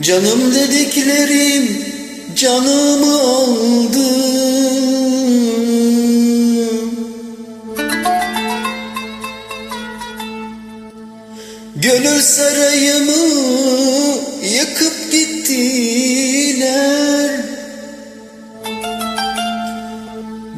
Canım dediklerim canımı aldı. Gönül sarayımı yıkıp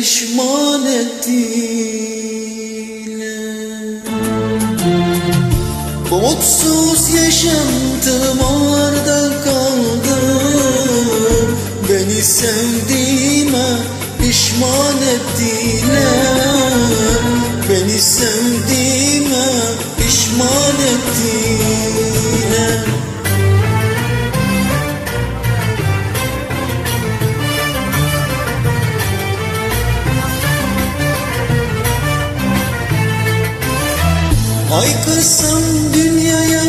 pişman ettiler. Mutsuz yaşantım onlarda Haykırsam dünyaya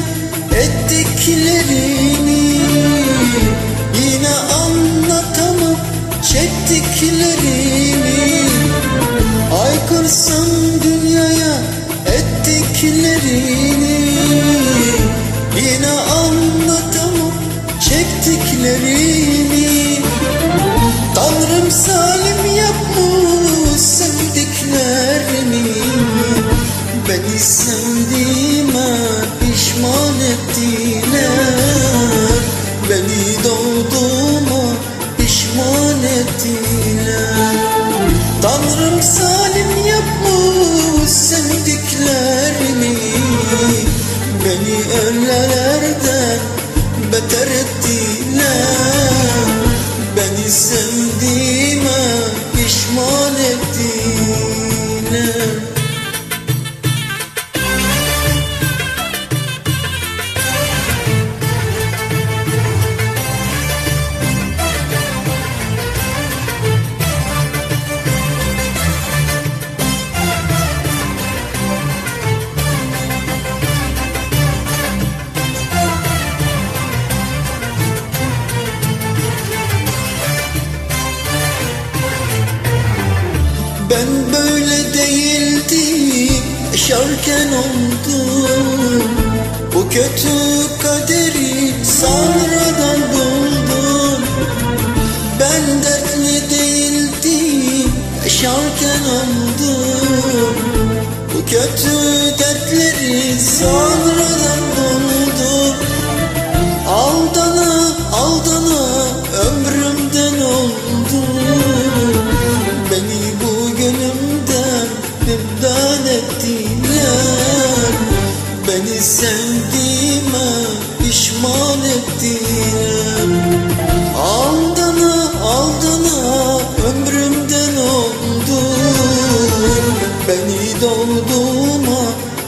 ettiklerini Yine anlatamam çektiklerini. Haykırsam dünyaya ettiklerini Yine anlatamam çektiklerini. Tanrım salim yapmış sevdiğime pişman ettiler yaşarken oldum. Bu kötü kaderi sonradan buldum. Ben dertli değildim yaşarken oldum. Bu kötü dertleri sonradan Sevdiğime pişman ettiler Aldana aldana ömrümden oldu. Beni doğduğuma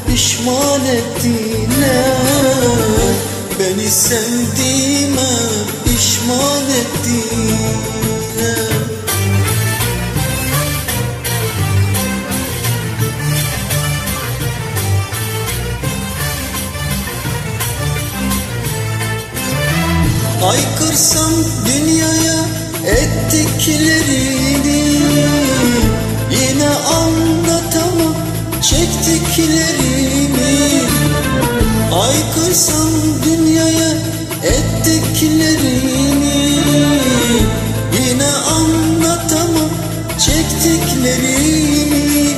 pişman ettiler Beni sevdiğime pişman ettiler Haykırsam dünyaya ettiklerini Yine anlatamam çektiklerimi Haykırsam dünyaya ettiklerini Yine anlatamam çektiklerimi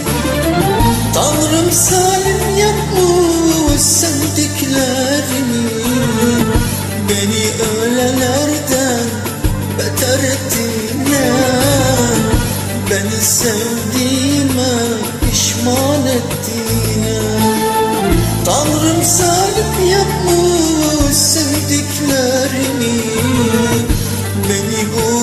Tanrım salim sevdiğime pişman ettiğine. Tanrım sarıp yapmış sevdiklerini Beni bu